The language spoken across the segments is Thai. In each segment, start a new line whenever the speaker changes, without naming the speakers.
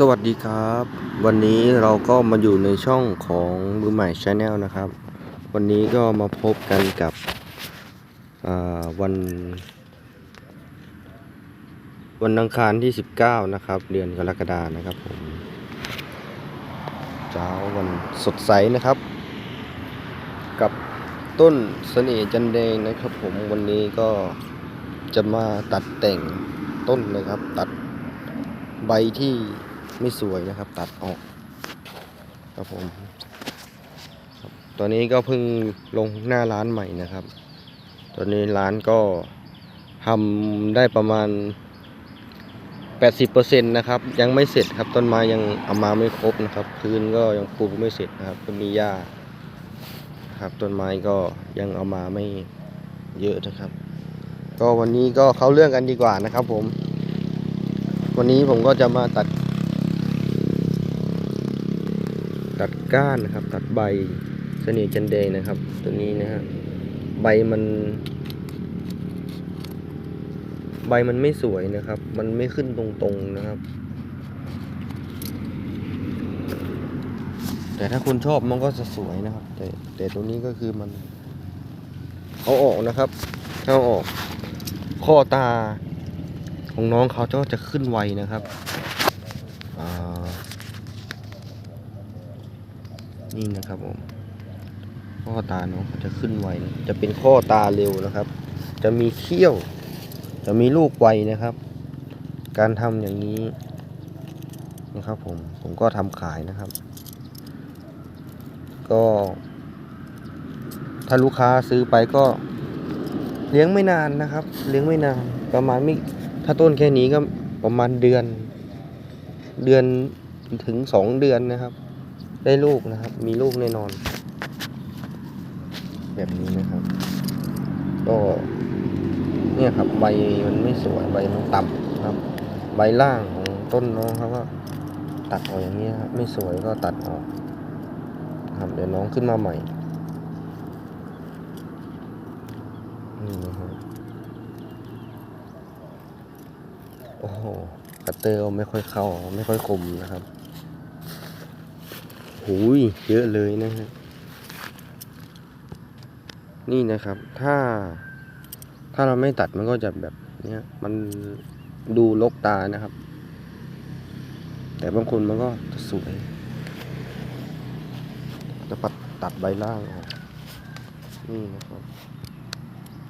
สวัสดีครับ วันนี้เราก็มาอยู่ในช่องของมือใหม่ชาแนลนะครับ วันนี้ก็มาพบกันกับวัน วันอังคารที่ 19 นะครับ เดือนกรกฎานะครับผมเช้าวันสดใสนะครับ กับต้นเสน่ห์จันแดงนะครับผมวันนี้ก็จะมาตัดแต่งต้นนะครับ ตัดใบที่ ไม่สวยนะครับ ตัดออกครับผมตอนนี้ก็เพิ่งลงหน้าร้านใหม่นะครับ ตอนนี้ร้านก็ทำได้ประมาณ 80%นะครับ ยังไม่เสร็จครับ ต้นไม้ยังเอามาไม่ครบนะครับ พื้นก็ยังปูไม่เสร็จนะครับ ก็มีหญ้าครับ ต้นไม้ก็ยังเอามาไม่เยอะนะครับ ก็วันนี้ก็เข้าเรื่องกันดีกว่านะครับ ผม วันนี้ผมก็จะมาตัด ตัดก้านนะครับ ตัดใบเสน่ห์จันแดงนะครับ ตัวนี้นะฮะใบมัน ใบมันไม่สวยนะครับ มันไม่ขึ้นตรงๆนะครับ แต่ถ้าคุณชอบมันก็จะสวยนะครับ แต่แต่ตัวนี้ก็คือมัน เอาออกนะครับเอาออกข้อตาของน้องเขาก็จะขึ้นไวนะครับอ่า นี่นะครับผมข้อตาน้องเขาจะขึ้นไวนะจะเป็นข้อตาเร็วนะครับ จะมีเขี้ยว จะมีลูกไวนะครับ การทำอย่างนี้นะครับผมผมก็ทำขายนะครับ ก็ ถ้าลูกค้าซื้อไปก็เลี้ยงไม่นานนะครับ เลี้ยงไม่นานประมาณไม่ถ้าต้นแค่นี้ก็ประมาณเดือน เดือนถึงสองเดือนนะครับ ได้ลูกนะครับ มีลูกแน่นอน แบบนี้นะครับ ก็เนี่ยครับใบมันไม่สวยใบมันต่ำครับ ใบล่างของต้นน้องเขาก็ตัดออกอย่างนี้ครับ ไม่สวยก็ตัดออกครับเดี๋ยวน้องขึ้นมาใหม่นี่นะครับโอ้โหคัตเตอร์ไม่ค่อยเข้าไม่ค่อยคมนะครับ หูยเยอะเลยนะฮะนี่นะครับ ถ้า ถ้าเราไม่ตัดมันก็จะแบบเนี้ยมันดูลกตานะครับ แต่บางคนมันก็จะสวย จะปัดตัดใบล่างออกนี่นะครับ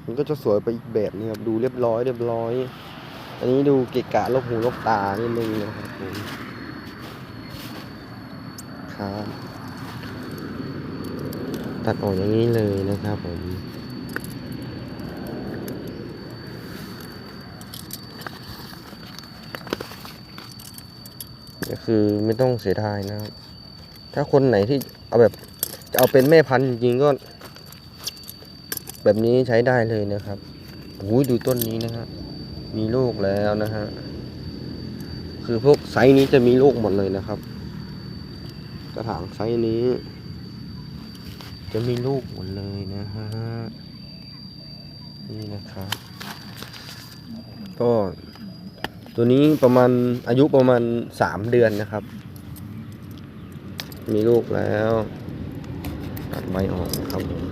มันก็จะสวยไปอีกแบบนี้ครับ ดูเรียบร้อยเรียบร้อย อันนี้ดูเกะกะลกหูลกตานิดนึงนะครับผม ครับ ตัดออกอย่างนี้เลยนะครับผมก็คือไม่ต้องเสียดายนะครับ ถ้าคนไหนที่เอาแบบจะเอาเป็นแม่พันธุ์จริงก็ แบบนี้ใช้ได้เลยนะครับโอ้ยดูต้นนี้นะฮะมีลูกแล้วนะฮะ คือพวกไซส์นี้จะมีลูกหมดเลยนะครับ กระถางไซส์นี้ จะมีลูกหมดเลยนะฮะ นี่นะครับ ก็ตัวนี้ประมาณอายุประมาณสามเดือนนะครับ มีลูกแล้วตัดใบออกครับผม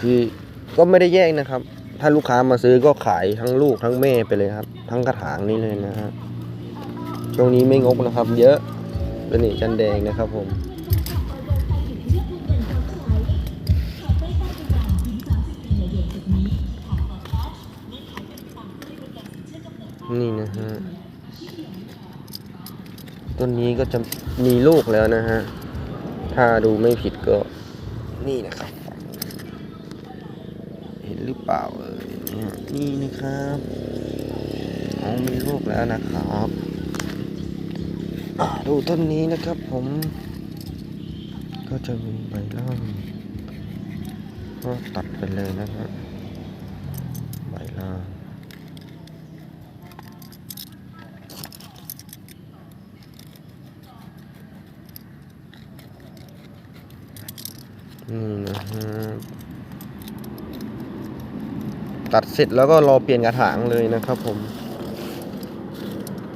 คือก็ไม่ได้แยกนะครับ ถ้าลูกค้ามาซื้อก็ขายทั้งลูกทั้งแม่ไปเลยครับ ทั้งกระถางนี้เลยนะฮะช่วงนี้ไม่งกนะครับ เยอะ เป็นนี่จันแดงนะครับผมนี่นะฮะต้นนี้ก็จะมีลูกแล้วนะฮะ ถ้าดูไม่ผิดก็นี่นะครับ เห็นหรือเปล่าเอ่ยนี่นะครับอ๋อมีลูกแล้วนะครับ ดูต้นนี้นะครับผม ก็จะมีใบล่างก็ตัดไปเลยนะฮะใบล่างนี่นะฮะตัดเสร็จแล้วก็รอเปลี่ยนกระถางเลยนะครับผม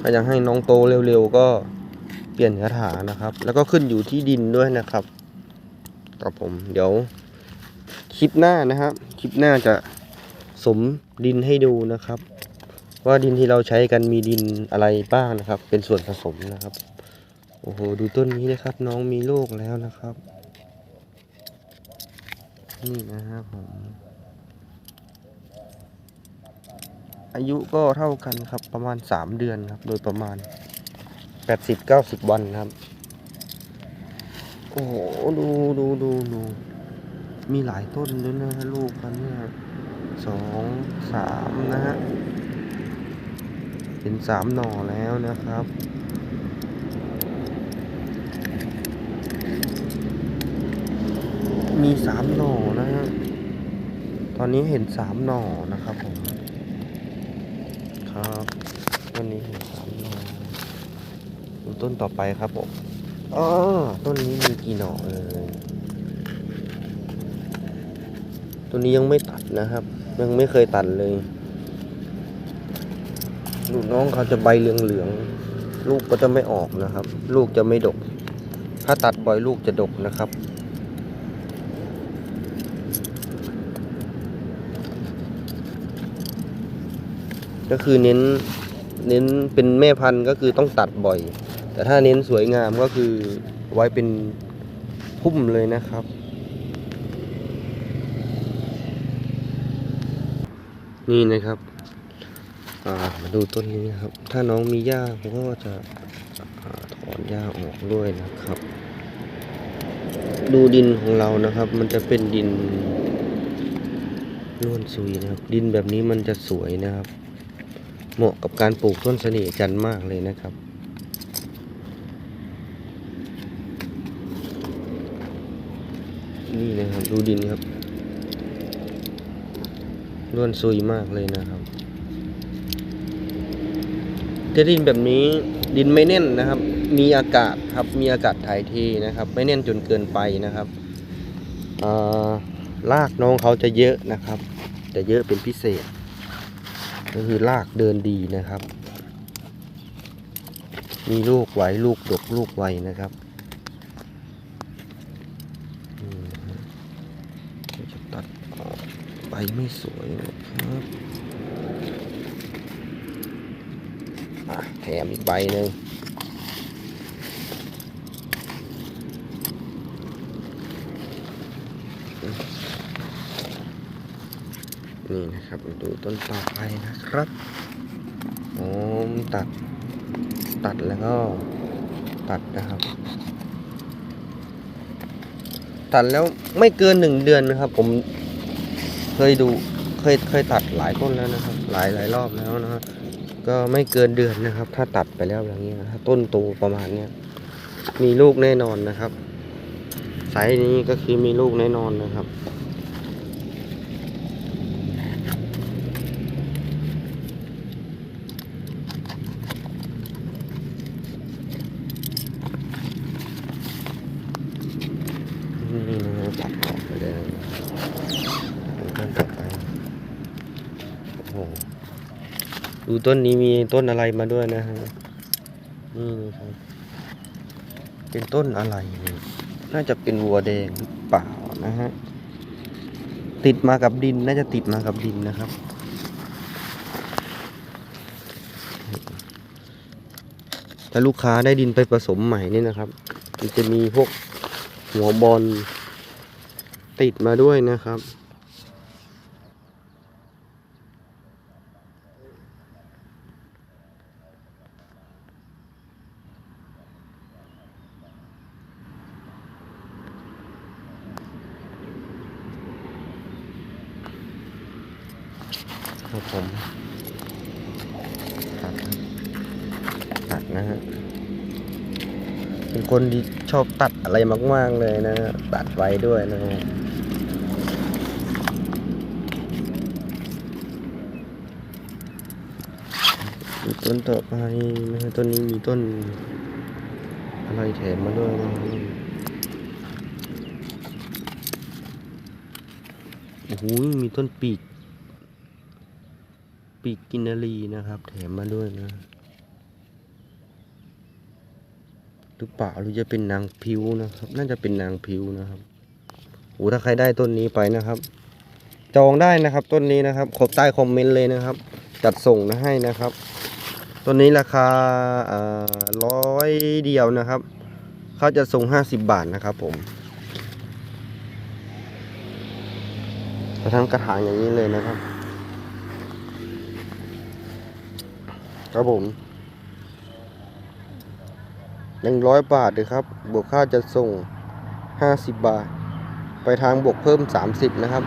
ถ้าอยากให้น้องโตเร็วๆก็ เปลี่ยนกระถานะครับ แล้วก็ขึ้นอยู่ที่ดินด้วยนะครับครับผมเดี๋ยวคลิปหน้านะครับ คลิปหน้าจะสมดินให้ดูนะครับ ว่าดินที่เราใช้กันมีดินอะไรบ้างนะครับ เป็นส่วนผสมนะครับ โอ้โหดูต้นนี้นะครับ น้องมีลูกแล้วนะครับ นี่นะครับผมอายุก็เท่ากันครับประมาณสามเดือนครับ โดยประมาณ แปดสิบเก้าสิบวันครับ โอ้โห ดูดูดูดู มีหลายต้นด้วยนะลูกมันเนี่ยสองสามนะฮะเป็นสามหน่อแล้วนะครับมีสามหน่อนะฮะ ตอนนี้เห็นสามหน่อนะครับผม ครับต้นนี้เห็นสามหน่อ ดูต้นต่อไปครับผมอ๋อต้นนี้มีกี่หน่อเอ่ยต้นนี้ยังไม่ตัดนะครับ ยังไม่เคยตัดเลยลูกน้องเขาจะใบเหลืองๆลูกก็จะไม่ออกนะครับ ลูกจะไม่ดก ถ้าตัดบ่อยลูกจะดกนะครับก็คือเน้นเน้นเป็นแม่พันธุ์ก็คือต้องตัดบ่อย แต่ถ้าเน้นสวยงามก็คือไว้เป็นพุ่มเลยนะครับ นี่นะครับามาดูต้นนี้นะครับ ถ้าน้องมีหญ้าผมก็จะอถอนหญ้าออกด้วยนะครับ ดูดินของเรานะครับ มันจะเป็นดินร่วนซุยนะครับ ดินแบบนี้มันจะสวยนะครับ เหมาะกับการปลูกต้นเสน่ห์จันทร์มากเลยนะครับ นี่นะครับ ดูดินครับร่วนซุยมากเลยนะครับแต่ดินแบบนี้ดินไม่แน่นนะครับ มีอากาศครับ มีอากาศถ่ายเทนะครับ ไม่แน่นจนเกินไปนะครับอ่ากน้องเขาจะเยอะนะครับ จะเยอะเป็นพิเศษ ก็คือรากเดินดีนะครับ มีลูกไหวลูกดกลูกไวนะครับ ใบไม่สวยนะครับแถมอีกใบหนึ่งนี่นะครับดูต้นต่อไปนะครับโอ้มตัด ตัดแล้วก็ตัดนะครับ ตัดแล้วไม่เกินหนึ่งเดือนนะครับ ผม เคยดูเคยเคยตัดหลายต้นแล้วนะครับ หลายหลายรอบแล้วนะก็ไม่เกินเดือนนะครับ ถ้าตัดไปแล้วอย่างเงี้ยถ้าต้นโตประมาณเนี้ยมีลูกแน่นอนนะครับไซส์นี้ก็คือมีลูกแน่นอนนะครับ นี่นะครับตัดออกไปเลยต้นต่อไปโอ้โหดู ต้นนี้มีต้นอะไรมาด้วยนะฮะนี่นะครับ เป็นต้นอะไรนี่น่าจะเป็นวัวแดงหรือเปล่านะฮะติดมากับดินน่าจะติดมากับดินนะครับ ถ้าลูกค้าได้ดินไปผสมใหม่นี่นะครับ มันจะมีพวกหัวบอลติดมาด้วยนะครับ ครับ ผมตัดครับตัดนะฮะเป็นคนที่ชอบตัดอะไรมาก ๆ เลยนะ ตัดไว้ด้วยนะฮะมีต้นต่อไปนะฮะต้นนี้มีต้น อะไรแถมมาด้วยนะฮะโอ้โหมีต้นปีก ปีกกินารีนะครับ แถมมาด้วยนะหรือเปล่าหรือจะเป็นนางพิวนะครับ น่าจะเป็นนางพิวนะครับโอ้ถ้าใครได้ต้นนี้ไปนะครับ จองได้นะครับต้นนี้นะครับขอบใต้คอมเมนต์เลยนะครับ จัดส่งนะให้นะครับต้นนี้ราคาร้อยเดียวนะครับเขาจะส่งห้าสิบบาทนะครับผมกระทั่งกระถางอย่างนี้เลยนะครับ ครับผมหนึ่งร้อยบาทเลยครับ บวกค่าจะส่งห้าสิบบาท ไปทางบวกเพิ่มสามสิบนะครับ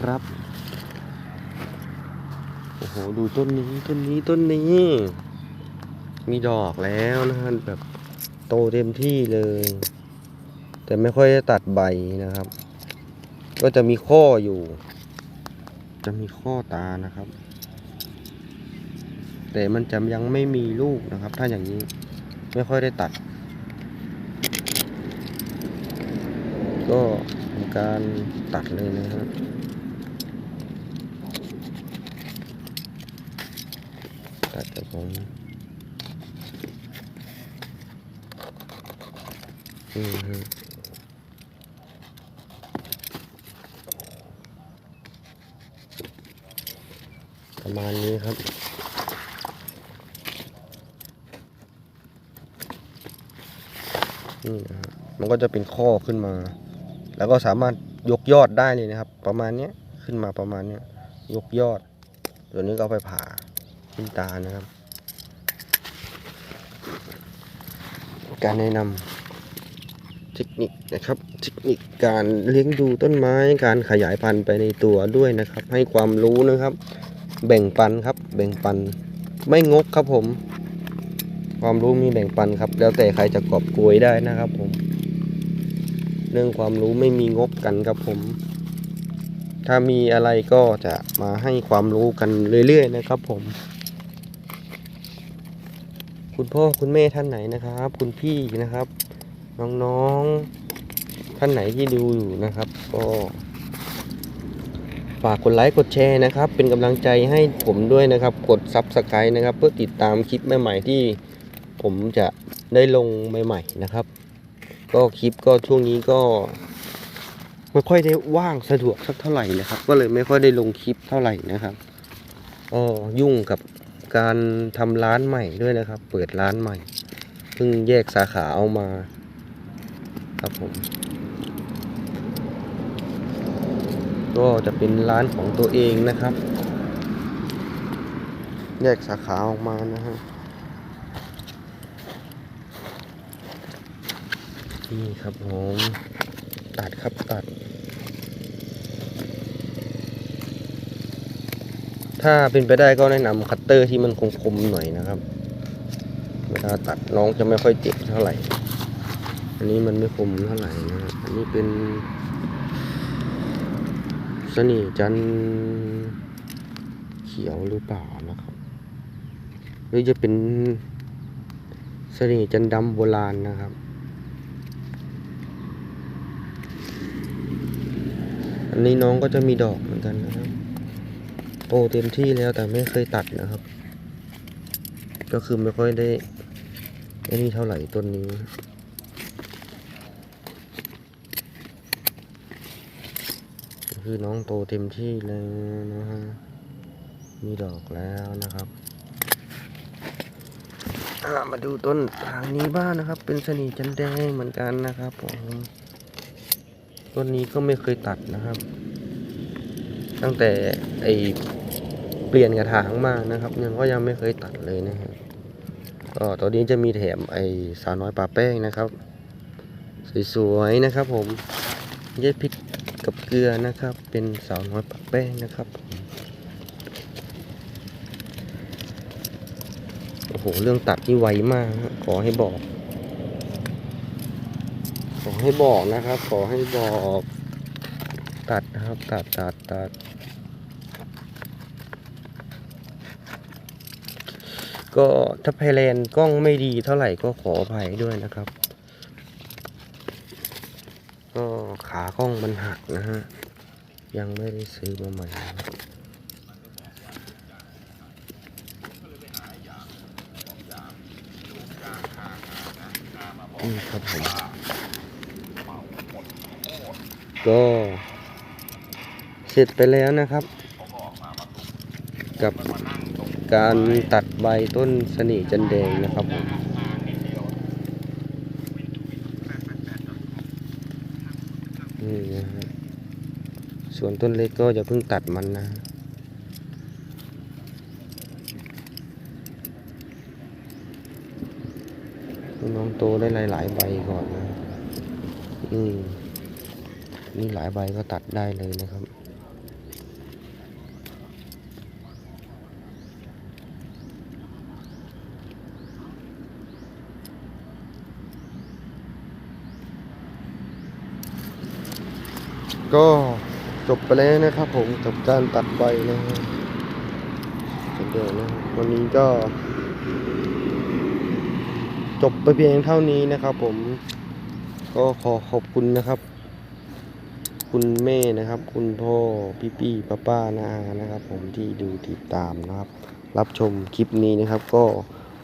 ครับ โอ้โห ดูต้นนี้ ต้นนี้ ต้นนี้ มีดอกแล้วนะฮะแบบโตเต็มที่เลย แต่ไม่ค่อยได้ตัดใบนะครับ ก็จะมีข้ออยู่ จะมีข้อตานะครับ แต่มันจะยังไม่มีลูกนะครับ ถ้าอย่างนี้ไม่ค่อยได้ตัด ก็ทำการตัดเลยนะครับตัดจากผมอืมระ มาณนี้ครับ นี่นะครับมันก็จะเป็นข้อขึ้นมา แล้วก็สามารถยกยอดได้เลยนะครับ ประมาณนี้ขึ้นมาประมาณนี้ยกยอดตัวนี้ก็เอาไปผ่าขึ้นตานะครับ การแนะนำเทคนิคนะครับ เทคนิคการเลี้ยงดูต้นไม้การขยายพันธุ์ไปในตัวด้วยนะครับ ให้ความรู้นะครับ แบ่งปันครับ แบ่งปัน ไม่งกครับผม ความรู้มีแบ่งปันครับ แล้วแต่ใครจะกอบโกยได้นะครับ ผม เรื่องความรู้ไม่มีงบกันครับผม ถ้ามีอะไรก็จะมาให้ความรู้กันเรื่อยๆนะครับ ผม คุณพ่อคุณแม่ท่านไหนนะครับ คุณพี่นะครับ น้องๆท่านไหนที่ดูอยู่นะครับ ก็ ฝากกดไลค์กดแชร์นะครับ เป็นกำลังใจให้ผมด้วยนะครับ กดซับสไครต์นะครับ เพื่อติดตามคลิปใหม่ๆที่ผมจะได้ลงใหม่ๆนะครับ ก็คลิปก็ช่วงนี้ก็ไม่ค่อยได้ว่างสะดวกสักเท่าไหร่นะครับ ก็เลยไม่ค่อยได้ลงคลิปเท่าไหร่นะครับก็ยุ่งกับการทำร้านใหม่ด้วยนะครับ เปิดร้านใหม่เพิ่งแยกสาขาเอามา ครับผม ก็จะเป็นร้านของตัวเองนะครับ แยกสาขาออกมานะฮะนี่ครับผมตัดครับตัด ถ้าเป็นไปได้ก็แนะนำคัตเตอร์ที่มันคมๆหน่อยนะครับเวลาตัดน้องจะไม่ค่อยเจ็บเท่าไหร่ อันนี้มันไม่คมเท่าไหร่นะครับอันนี้เป็น สนีจันเขียวหรือเปล่านะครับหรือจะเป็นสนีจันดำโบราณนะครับ อันนี้น้องก็จะมีดอกเหมือนกันนะครับโตเต็มที่แล้วแต่ไม่เคยตัดนะครับ ก็คือไม่ค่อยได้ไอ้นี่เท่าไหร่ต้นนี้ คือน้องโตเต็มที่เลยนะฮะ มีดอกแล้วนะครับ มาดูต้นทางนี้บ้างนะครับ เป็นสนีจันแดงเหมือนกันนะครับผมต้นนี้ก็ไม่เคยตัดนะครับ ตั้งแต่ไอเปลี่ยนกระถางมานะครับ ยังก็ยังไม่เคยตัดเลยนะฮะก็ตัวนี้จะมีแถมไอสาวน้อยปลาแป้งนะครับ สวยๆนะครับผมเย็ดพริก กับเกลือนะครับ เป็นสาวน้อยปลาแป้งนะครับผมโอ้โห เรื่องตัดนี่ไวมากขอให้บอก ขอให้บอกนะครับ ขอให้บอก ตัดนะครับ ตัดตัดตัดก็ถ้าไพแลนกล้องไม่ดีเท่าไหร่ก็ขออภัยด้วยนะครับ ก็ขากล้องมันหักนะฮะ ยังไม่ได้ซื้อมาใหม่ครับผม ก็เสร็จไปแล้วนะครับ กับการตัดใบต้นสนีจันแดงนะครับผม ส่วนต้นเล็กก็อย่าเพิ่งตัดมันนะ น้องโตได้หลายๆใบก่อนนะอืมนี่หลายใบก็ตัดได้เลยนะครับก็ จบไปแล้วนะครับผมกับการตัดใบนะฮะเดี๋ยวนะวันนี้ก็ จบไปเพียงเท่านี้นะครับผมก็ขอขอบคุณนะครับ คุณแม่นะครับ คุณพ่อพี่พี่ป้าป้านานะครับ ผมที่ดูติดตามนะครับ รับชมคลิปนี้นะครับ ก็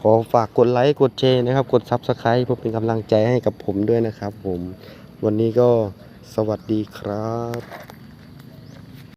ขอฝากกดไลค์กดแชร์นะครับ กดซับสไคร b ์เพื่อเป็นกำลังใจให้กับผมด้วยนะครับ ผมวันนี้ก็สวัสดีครับ